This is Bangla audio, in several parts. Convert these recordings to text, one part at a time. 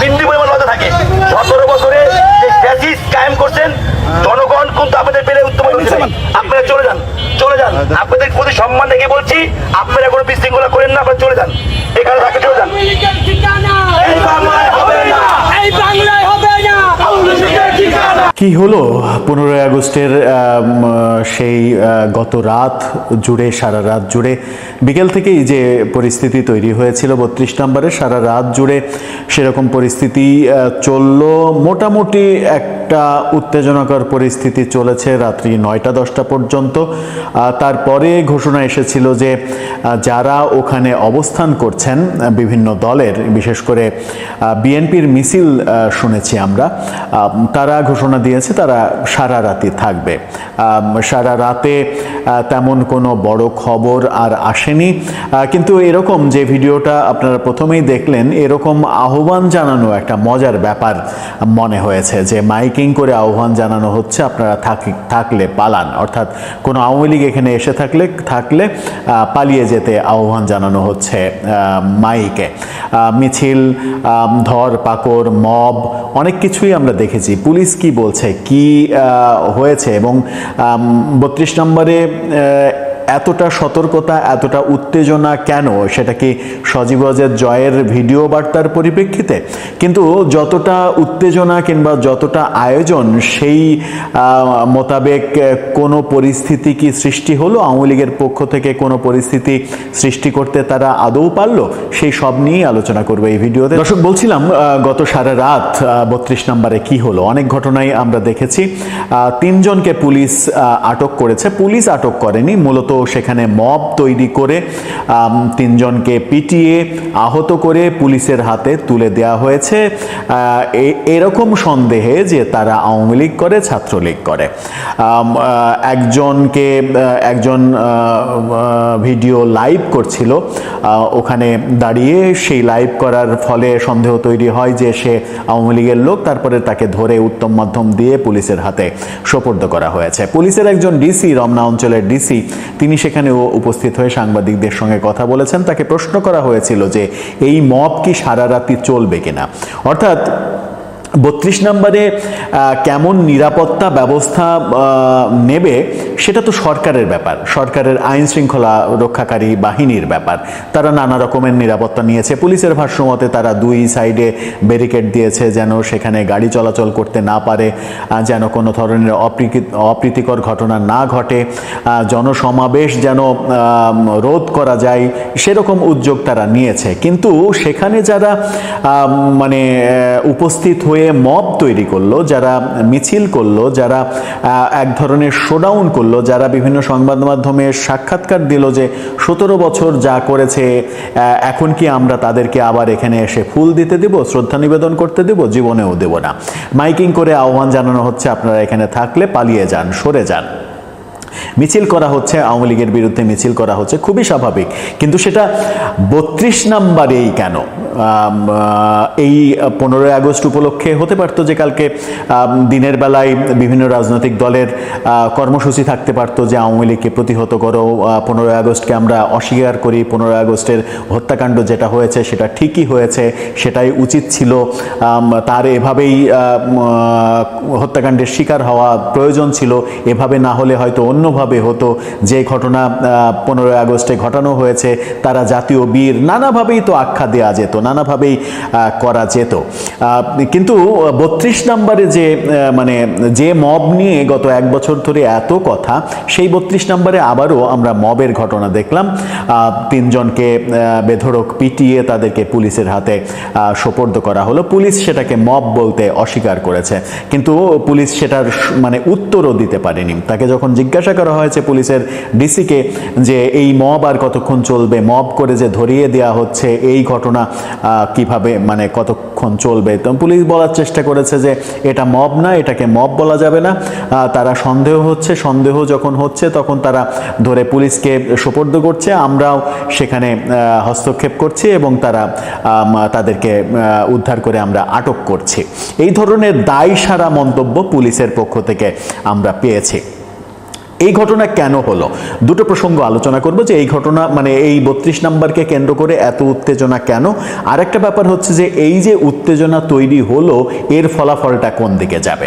বিন্দু পরিমাণ লজ্জা থাকে। সতেরো বছরে যে ফ্যাসিস কায়েম করছেন জনগণ কিন্তু আপনাদের পেলে উত্তম আপনারা চলে যান চলে যান। আপনাদের প্রতি সম্মান রেখে বলছি আপনারা কোনো বিশৃঙ্খলা করেন না আপনারা চলে যান। এখানে থাকে চলে যান। এই বাংলায় হবে না। এই বাংলায় হবে না। ঠিকানা কি হলো? পনেরোই আগস্টের সেই গত রাত জুড়ে, সারা রাত জুড়ে, বিকেল থেকেই যে পরিস্থিতি তৈরি হয়েছিল বত্রিশ নম্বরে, সারা রাত জুড়ে সেরকম পরিস্থিতি চলল। মোটামুটি একটা উত্তেজনাকর পরিস্থিতি চলেছে রাত্রি নয়টা দশটা পর্যন্ত। তারপরে ঘোষণা এসেছিল যে যারা ওখানে অবস্থান করছেন বিভিন্ন দলের, বিশেষ করে বিএনপির মিছিল শুনেছি আমরা তারা ঘোষণা দিয়েছে তারা সারা রাতি থাকবে। সারা রাতে তেমন কোনো বড় খবর আর আসেনি। কিন্তু এরকম যে ভিডিওটা আপনারা প্রথমেই দেখলেন, এরকম আহ্বান জানানো একটা মজার ব্যাপার মনে হয়েছে যে মাইকিং করে আহ্বান জানানো হচ্ছে, আপনারা থাকি- থাকলে পালান। অর্থাৎ কোনো আওয়ামী লীগ এখানে এসে থাকলে থাকলে পালিয়ে যেতে আহ্বান জানানো হচ্ছে মাইকে। মিছিল ধর পাকড় মব, অনেক কিছুই আমরা দেখেছি। পুলিশ কি বলছে? কি হয়েছে এবং বত্রিশ নম্বরে এতটা সতর্কতা, এতটা উত্তেজনা কেন? সেটা কি সজীবজের জয়ের ভিডিও বার্তার পরিপ্রেক্ষিতে? কিন্তু যতটা উত্তেজনা কিংবা যতটা আয়োজন, সেই মোতাবেক কোনো পরিস্থিতি কি সৃষ্টি হলো? আওয়ামী লীগের পক্ষ থেকে কোনো পরিস্থিতি সৃষ্টি করতে তারা আদৌ পারল? সেই সব নিয়েই আলোচনা করব এই ভিডিওতে। দর্শক, বলছিলাম গত সারা রাত বত্রিশ নম্বরে কি হলো? অনেক ঘটনাই আমরা দেখেছি। তিনজনকে পুলিশ আটক করেছে। পুলিশ আটক করেনি, মূলত সেখানে মব তৈরি করে তিনজনকে পিটিয়ে আহত করে পুলিশের হাতে তুলে দেওয়া হয়েছে। এরকম সন্দেহে যে তারা আওয়ামী লীগ করে, ছাত্রলীগ করে। একজনকে একজন ভিডিও লাইভ করছিল। ওখানে দাঁড়িয়ে সেই লাইভ করার ফলে সন্দেহ তৈরি হয় যে সে আওয়ামী লীগের লোক, তারপরে তাকে ধরে উত্তম মাধ্যম দিয়ে পুলিশের হাতে সোপর্দ করা হয়েছে। পুলিশের একজন ডিসি, রমনা অঞ্চলের ডিসি তিনি সেখানেও উপস্থিত হয়ে সাংবাদিকদের সঙ্গে কথা বলেছেন। তাকে প্রশ্ন করা হয়েছিল যে, এই মব কি সারা রাতি চলবে কিনা? অর্থাৎ, বত্রিশ নম্বরে কেমন নিরাপত্তা ব্যবস্থা নেবে সেটা তো সরকারের ব্যাপার। সরকারের আইন শৃঙ্খলা রক্ষাকারী বাহিনীর ব্যাপার। তারা নানা রকমের নিরাপত্তা নিয়েছে। পুলিশের ভাষ্যমতে তারা দুই সাইডে ব্যারিকেড দিয়েছে যেন সেখানে গাড়ি চলাচল করতে না পারে যেন কোনো ধরনের অপ্রীতিকর ঘটনা না ঘটে জনসমাবেশ যেন রোধ করা যায়, সেরকম উদ্যোগ তারা নিয়েছে। কিন্তু সেখানে যারা মানে উপস্থিত হয়ে মব তৈরি করল, যারা মিছিল করল, যারা এক ধরনের শোডাউন করল যারা বিভিন্ন সংবাদ মাধ্যমে সাক্ষাৎকার দিল যে সতেরো বছর যা করেছে এখন কি আমরা তাদেরকে আবার এখানে এসে ফুল দিতে দেব, শ্রদ্ধা নিবেদন করতে দেব, জীবনেও দেব না? মাইকিং করে আহ্বান জানানো হচ্ছে, আপনারা এখানে থাকলে পালিয়ে যান, সরে যান। মিছিল করা হচ্ছে, আওয়ামী লীগের বিরুদ্ধে মিছিল করা হচ্ছে, খুবই স্বাভাবিক। কিন্তু সেটা বত্রিশ নাম্বারেই কেন? এই পনেরোই আগস্ট উপলক্ষে হতে পারতো যে কালকে দিনের বেলায় বিভিন্ন রাজনৈতিক দলের কর্মসূচি থাকতে পারতো যে আওয়ামী লীগকে প্রতিহত করো পনেরোই আগস্টকে আমরা অস্বীকার করি, পনেরোই আগস্টের হত্যাকাণ্ড যেটা হয়েছে সেটা ঠিকই হয়েছে, সেটাই উচিত ছিল। তার এভাবেই হত্যাকাণ্ডের শিকার হওয়া প্রয়োজন ছিল, এভাবে না হলে হয়তো অন্যভাবে হতো। যে ঘটনা পনেরোই আগস্টে ঘটানো হয়েছে তারা জাতীয় বীর নানাভাবেই তো আখ্যা দেওয়া যেত নানাভাবেই করা যেত। কিন্তু বত্রিশ নম্বরে যে মানে যে মব নিয়ে গত এক বছর ধরে এত কথা সেই বত্রিশ নম্বরে আবারও আমরা মবের ঘটনা দেখলাম। তিনজনকে আহ, বেধড়ক পিটিয়ে তাদেরকে পুলিশের হাতে সোপর্দ করা হলো। পুলিশ সেটাকে মব বলতে অস্বীকার করেছে। কিন্তু পুলিশ সেটার মানে উত্তরও দিতে পারেনি। তাকে যখন জিজ্ঞাসা করা হয়েছে পুলিশের ডিসিকে যে এই মব আর কতক্ষণ চলবে, মব করে যে ধরিয়ে দেওয়া হচ্ছে, এই ঘটনা কীভাবে মানে কতক্ষণ চলবে। তো পুলিশ বলার চেষ্টা করেছে যে এটা মব না, এটাকে মব বলা যাবে না। তারা সন্দেহ হচ্ছে, সন্দেহ যখন হচ্ছে তখন তারা ধরে পুলিশকে সোপর্দ করছে। আমরাও সেখানে হস্তক্ষেপ করছি এবং তারা তাদেরকে উদ্ধার করে আমরা আটক করছি। এই ধরনের দায় সারা মন্তব্য পুলিশের পক্ষ থেকে আমরা পেয়েছি। এই ঘটনা কেন হলো? দুটো প্রসঙ্গ আলোচনা করব যে এই ঘটনা মানে এই বত্রিশ নাম্বারকে কেন্দ্র করে এত উত্তেজনা কেন? আরেকটা ব্যাপার হচ্ছে যে এই যে উত্তেজনা তৈরি হলো, এর ফলাফলটা কোন দিকে যাবে?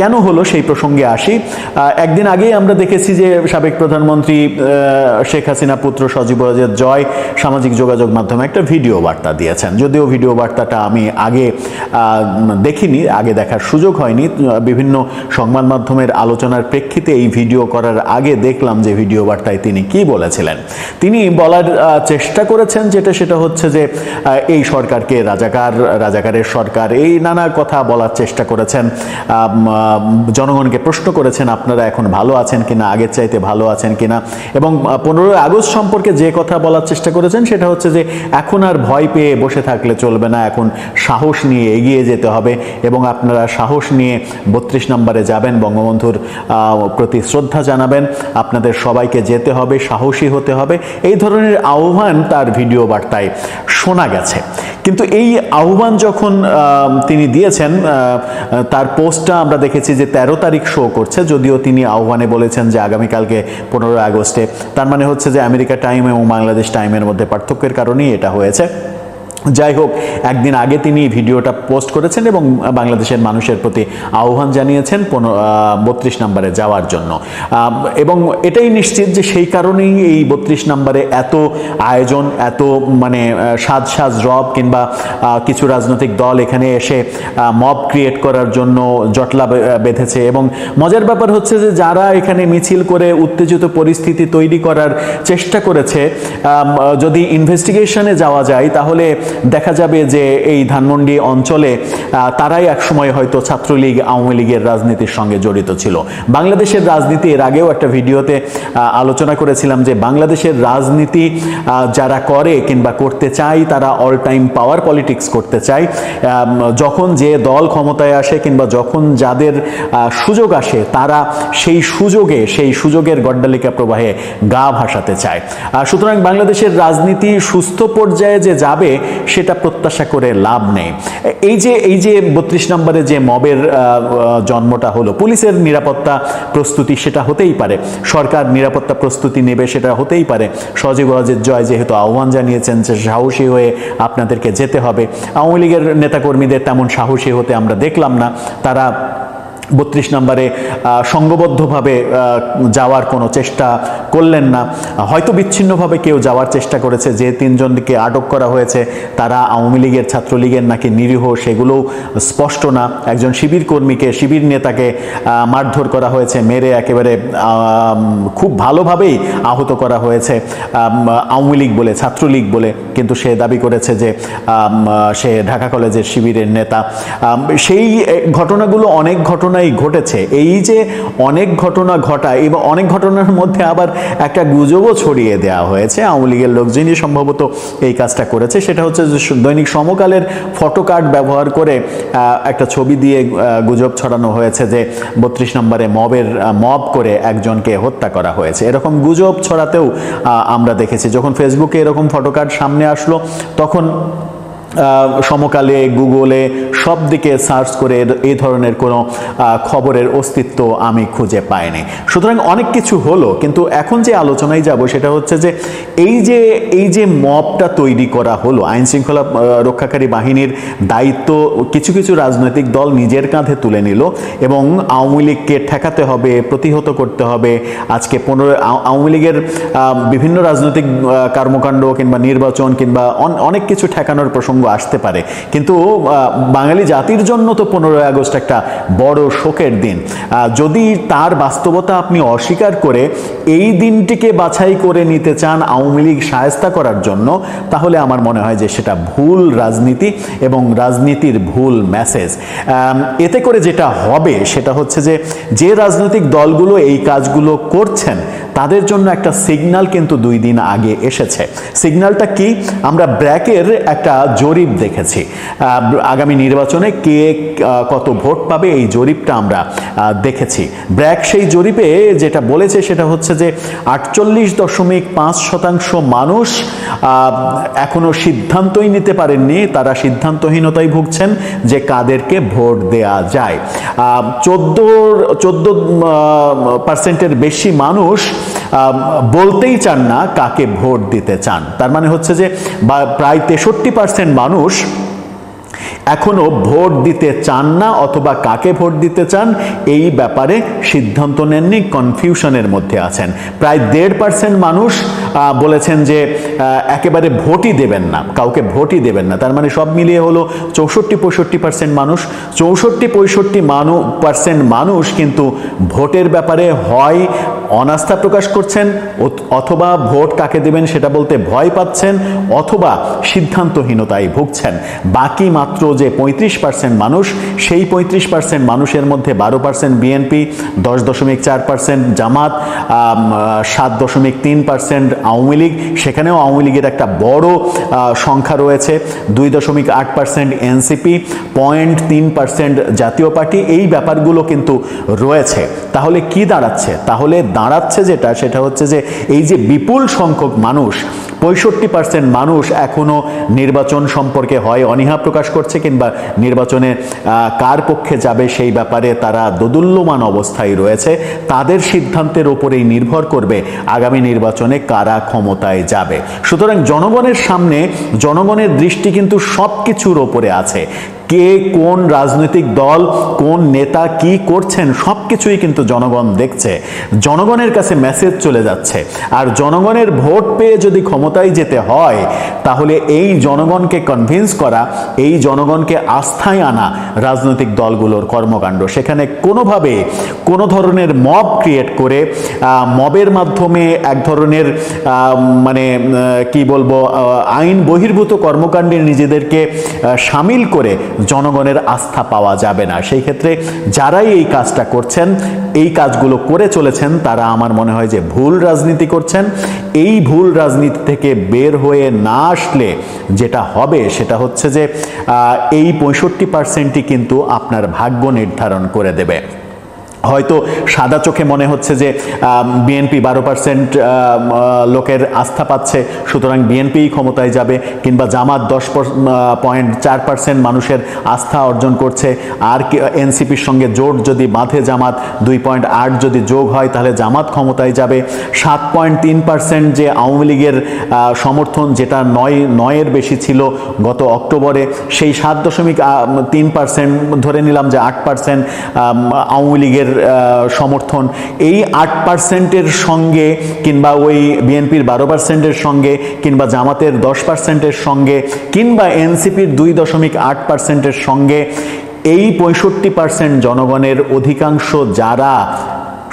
কেন হলো সেই প্রসঙ্গে আসি। একদিন আগেই আমরা দেখেছি যে সাবেক প্রধানমন্ত্রী শেখ হাসিনা পুত্র সজীব ওয়াজেদ জয় সামাজিক যোগাযোগ মাধ্যমে একটা ভিডিও বার্তা দিয়েছেন। যদিও ভিডিও বার্তাটা আমি আগে দেখিনি, আগে দেখার সুযোগ হয়নি। বিভিন্ন সংবাদ মাধ্যমের আলোচনার প্রেক্ষিতে এই ভিডিও করার আগে দেখলাম যে ভিডিও বার্তায় তিনি কি বলেছিলেন। তিনি বলার চেষ্টা করেছেন যেটা, সেটা হচ্ছে যে এই সরকারকে রাজাকার, রাজাকারের সরকার, এই নানা কথা বলার চেষ্টা করেছেন। জনগণকে প্রশ্ন করেছেন, আপনারা এখন ভালো আছেন কিনা, আগের চাইতে ভালো আছেন কিনা? এবং পনেরোই আগস্ট সম্পর্কে যে কথা বলার চেষ্টা করেছেন, সেটা হচ্ছে যে, এখন আর ভয় পেয়ে বসে থাকলে চলবে না, এখন সাহস নিয়ে এগিয়ে যেতে হবে। এবং আপনারা সাহস নিয়ে বত্রিশ নম্বরে যাবেন, বঙ্গবন্ধুর প্রতি শ্রদ্ধা জানাবেন। আপনাদের সবাইকে যেতে হবে, সাহসী হতে হবে। এই ধরনের আহ্বান তার ভিডিও বার্তায় শোনা গেছে। কিন্তু এই আহ্বান যখন তিনি দিয়েছেন তার পোস্টটা আমরা দেখেছি যে তেরো তারিখ শো করছে, যদিও তিনি আহ্বানে বলেছেন যে আগামীকালকে পনেরোই আগস্টে। তার মানে হচ্ছে যে আমেরিকা টাইম এবং বাংলাদেশ টাইমের মধ্যে পার্থক্যের কারণেই এটা হয়েছে। যাই হোক, একদিন আগে তিনি ভিডিওটা পোস্ট করেছেন এবং বাংলাদেশের মানুষের প্রতি আহ্বান জানিয়েছেন বত্রিশ নম্বরে যাওয়ার জন্য। এবং এটাই নিশ্চিত যে সেই কারণেই এই বত্রিশ নম্বরে এত আয়োজন, এত মানে সাজ সাজ রব কিংবা কিছু রাজনৈতিক দল এখানে এসে মব ক্রিয়েট করার জন্য জটলা বেঁধেছে। এবং মজার ব্যাপার হচ্ছে যে যারা এখানে মিছিল করে উত্তেজিত পরিস্থিতি তৈরি করার চেষ্টা করেছে যদি ইনভেস্টিগেশনে যাওয়া যায়, তাহলে দেখা যাবে যে এই ধানমন্ডি অঞ্চলে তারাই একসময় হয়তো ছাত্রলীগ, আওয়ামী লীগের রাজনীতির সঙ্গে জড়িত ছিল। বাংলাদেশের রাজনীতি, এর আগেও একটা ভিডিওতে আলোচনা করেছিলাম যে বাংলাদেশের রাজনীতি যারা করে কিংবা করতে চায়, তারা অল টাইম পাওয়ার পলিটিক্স করতে চায়। যখন যে দল ক্ষমতায় আসে কিংবা যখন যাদের সুযোগ আসে, তারা সেই সুযোগে, সেই সুযোগের গড্ডালিকা প্রবাহে গা ভাসাতে চায়। সুতরাং বাংলাদেশের রাজনীতি সুস্থ পর্যায়ে যে যাবে সেটা প্রত্যাশা করে লাভ নেই। এই যে এই যে বত্রিশ নম্বরে যে মবের জন্মটা হলো, পুলিশের নিরাপত্তা প্রস্তুতি সেটা হতেই পারে। সরকার নিরাপত্তা প্রস্তুতি নেবে সেটা হতেই পারে। সজীব ওয়াজেদ জয় যেহেতু আহ্বান জানিয়েছেন যে সাহসী হয়ে আপনাদেরকে যেতে হবে। আওয়ামী লীগের নেতাকর্মীদের তেমন সাহসী হতে আমরা দেখলাম না। তারা বত্রিশ নম্বরে আহ, যাওয়ার কোনো চেষ্টা করলেন না। হয়তো বিচ্ছিন্নভাবে কেউ যাওয়ার চেষ্টা করেছে যে তিনজনকে আটক করা হয়েছে তারা আওয়ামী লীগের ছাত্রলীগের নাকি নিরীহ সেগুলোও স্পষ্ট না। একজন শিবির কর্মীকে শিবির নেতাকে মারধর করা হয়েছে মেরে একেবারে খুব ভালোভাবেই আহত করা হয়েছে আওয়ামী লীগ বলে ছাত্রলীগ বলে। কিন্তু সে দাবি করেছে যে সে ঢাকা কলেজের শিবিরের নেতা। সেই ঘটনাগুলো অনেক ঘটনাই ঘটেছে। এই যে অনেক ঘটনা ঘটায় এবং অনেক ঘটনার মধ্যে আবার একটা গুজবও ছড়িয়ে দেওয়া হয়েছে। আওয়ামী লীগের লোকজনই সম্ভবত এই কাজটা করেছে, সেটা হচ্ছে যে দৈনিক সমকালের ফটো কার্ড ব্যবহার করে একটা ছবি দিয়ে গুজব ছড়ানো হয়েছে যে বত্রিশ নম্বরে মবের মব করে একজনকে হত্যা করা হয়েছে। এরকম গুজব ছড়াতেও আমরা দেখেছি। যখন ফেসবুকে এরকম ফটো কার্ড সামনে আসলো, তখন সমকালে, গুগলে সব দিকে সার্চ করে এই ধরনের কোনো খবরের অস্তিত্ব আমি খুঁজে পাইনি। সুতরাং অনেক কিছু হলো, কিন্তু এখন যে আলোচনায় যাব সেটা হচ্ছে যে এই যে এই যে মবটা তৈরি করা হলো, আইন শৃঙ্খলা রক্ষাকারী বাহিনীর দায়িত্ব, কিছু কিছু রাজনৈতিক দল নিজের কাঁধে তুলে নিল এবং আওয়ামী লীগকে ঠেকাতে হবে, প্রতিহত করতে হবে। আজকে পনেরো আওয়ামী লীগের বিভিন্ন রাজনৈতিক কর্মকাণ্ড কিংবা নির্বাচন কিংবা অন- অনেক কিছু ঠেকানোর প্রসঙ্গ আসতে পারে। কিন্তু বাঙালি জাতির জন্য তো পনেরোই আগস্ট একটা বড় শোকের দিন। যদি তার বাস্তবতা আপনি অস্বীকার করে এই দিনটিকে বাছাই করে নিতে চান আওয়ামী লীগ সায়স্তা করার জন্য, তাহলে আমার মনে হয় যে সেটা ভুল রাজনীতি এবং রাজনীতির ভুল মেসেজ। এতে করে যেটা হবে সেটা হচ্ছে যে যে রাজনৈতিক দলগুলো এই কাজগুলো করছেন তাদের জন্য একটা সিগনাল কিন্তু দুই দিন আগে এসেছে। সিগনালটা কি? আমরা ব্র্যাকের একটা জরিপ দেখেছি। আগামী নির্বাচনে কে কত ভোট পাবে এই জরিপটা আমরা দেখেছি। ব্র্যাক সেই জরিপে যেটা বলেছে সেটা হচ্ছে যে আটচল্লিশ দশমিক পাঁচ শতাংশ মানুষ আহ, এখনও সিদ্ধান্তই নিতে পারেননি। তারা সিদ্ধান্তহীনতায় ভুগছেন যে কাদেরকে ভোট দেয়া যায়। চোদ্দ চোদ্দ পার্সেন্টের বেশি মানুষ বলতেই চান না কাকে ভোট দিতে চান। তার মানে হচ্ছে যে প্রায় তেষট্টি পার্সেন্ট মানুষ এখনও ভোট দিতে চান না অথবা কাকে ভোট দিতে চান, এই ব্যাপারে সিদ্ধান্ত নেননি, কনফিউশনের মধ্যে আছেন। প্রায় দেড় পার্সেন্ট মানুষ বলেছেন যে একেবারে ভোটই দেবেন না, কাউকে ভোটই দেবেন না। তার মানে সব মিলিয়ে হলো চৌষট্টি পঁয়ষট্টি পার্সেন্ট মানুষ। চৌষট্টি পঁয়ষট্টি মানু পার্সেন্ট মানুষ কিন্তু ভোটের ব্যাপারে হয় অনাস্থা প্রকাশ করছেন অথবা ভোট কাকে দেবেন সেটা বলতে ভয় পাচ্ছেন, অথবা সিদ্ধান্তহীনতায় ভুগছেন। বাকি মাত্র যে পঁয়ত্রিশ পার্সেন্ট মানুষ, সেই পঁয়ত্রিশ পার্সেন্ট মানুষের মধ্যে বারো পার্সেন্ট বিএনপি দশ দশমিক চার পার্সেন্ট জামাত সাত দশমিক তিন পার্সেন্ট আওয়ামী লীগ। সেখানেও আওয়ামী লীগের একটা বড় সংখ্যা রয়েছে, দুই দশমিক আট পার্সেন্ট এনসিপি পয়েন্ট তিন পার্সেন্ট জাতীয় পার্টি। এই ব্যাপারগুলো কিন্তু রয়েছে। তাহলে কি দাঁড়াচ্ছে? তাহলে দাঁড়াচ্ছে যেটা, সেটা হচ্ছে যে এই যে বিপুল সংখ্যক মানুষ, পঁয়ষট্টি পার্সেন্ট মানুষ এখনও নির্বাচন সম্পর্কে হয়, অনীহা প্রকাশ করছে কিংবা নির্বাচনে কার পক্ষে যাবে সেই ব্যাপারে তারা দোদুল্যমান অবস্থায় রয়েছে। তাদের সিদ্ধান্তের ওপরেই নির্ভর করবে আগামী নির্বাচনে কারা ক্ষমতায় যাবে। সুতরাং জনগণের সামনে, জনগণের দৃষ্টি কিন্তু সব কিছুর ওপরে আছে। কে কোন রাজনৈতিক দল, কোন নেতা কি করছেন সব কিছুই কিন্তু জনগণ দেখছে। জনগণের কাছে মেসেজ চলে যাচ্ছে। আর জনগণের ভোট পেয়ে যদি ক্ষমতায় যেতে হয়, তাহলে এই জনগণকে কনভিন্স করা, এই জনগণকে আস্থায় আনা রাজনৈতিক দলগুলোর কর্মকাণ্ড। সেখানে কোনোভাবে কোনো ধরনের মব ক্রিয়েট করে মবের মাধ্যমে এক ধরনের মানে কি বলব আইন বহির্ভূত কর্মকাণ্ডে নিজেদেরকে সামিল করে জনগণের আস্থা পাওয়া যাবে না। সেই ক্ষেত্রে যারাই এই কাজটা করছেন, এই কাজগুলো করে চলেছেন, তারা আমার মনে হয় যে ভুল রাজনীতি করছেন। এই ভুল রাজনীতি থেকে বের হয়ে না আসলে যেটা হবে সেটা হচ্ছে যে এই পঁয়ষট্টি পার্সেন্টই কিন্তু আপনার ভাগ্য নির্ধারণ করে দেবে। হয়তো সাদা চোখে মনে হচ্ছে যে বিএনপি বারো পার্সেন্ট লোকের আস্থা পাচ্ছে, সুতরাং বিএনপি ক্ষমতায় যাবে, কিংবা জামাত দশ পয়েন্ট চার পার্সেন্ট মানুষের আস্থা অর্জন করছে, আর এনসিপির সঙ্গে জোট যদি বাঁধে জামাত, দুই পয়েন্ট আট যদি যোগ হয়, তাহলে জামাত ক্ষমতায় যাবে। সাত পয়েন্ট তিন পার্সেন্ট যে আওয়ামী লীগের সমর্থন, যেটা নয়, নয়ের বেশি ছিল গত অক্টোবরে, সেই সাত দশমিক তিন পার্সেন্ট ধরে নিলাম যে আট পার্সেন্ট আওয়ামী লীগের সমর্থন। এই আট পার্সেন্টের সঙ্গে কিংবা ওই বিএনপির বারো পার্সেন্টের সঙ্গে কিংবা জামাতের দশ পার্সেন্টের সঙ্গে কিংবা এনসিপির দুই দশমিক আট পার্সেন্টের সঙ্গে এই পঁয়ষট্টি পার্সেন্ট জনগণের অধিকাংশ যারা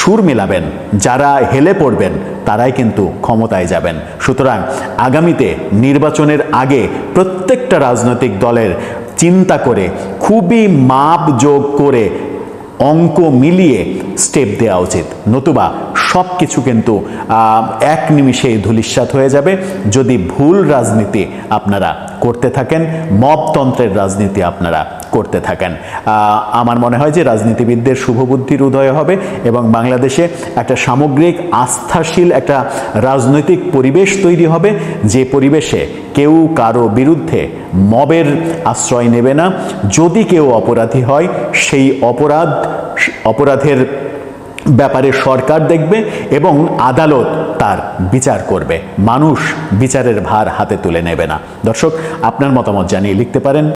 সুর মেলাবেন, যারা হেলে পড়বেন, তারাই কিন্তু ক্ষমতায় যাবেন। সুতরাং আগামীতে নির্বাচনের আগে প্রত্যেকটা রাজনৈতিক দলের চিন্তা করে, খুবই মাপ যোগ করে অঙ্ক মিলিয়ে স্টেপ দেওয়া উচিত। নতুবা সব কিছু কিন্তু এক নিমিষে ধূলিসাৎ হয়ে যাবে। যদি ভুল রাজনীতি আপনারা করতে থাকেন, মবতন্ত্রের রাজনীতি আপনারা করতে থাকেন। আমার মনে হয় যে রাজনীতিবিদদের শুভবুদ্ধির উদয় হবে এবং বাংলাদেশে একটা সামগ্রিক আস্থাশীল একটা রাজনৈতিক পরিবেশ তৈরি হবে। যে পরিবেশে কেউ কারও বিরুদ্ধে মবের আশ্রয় নেবে না। যদি কেউ অপরাধী হয়, সেই অপরাধ, অপরাধের ব্যাপারে সরকার দেখবে এবং আদালত তার বিচার করবে। মানুষ বিচারের ভার হাতে তুলে নেবে না। দর্শক, আপনার মতামত জানিয়ে লিখতে পারেন।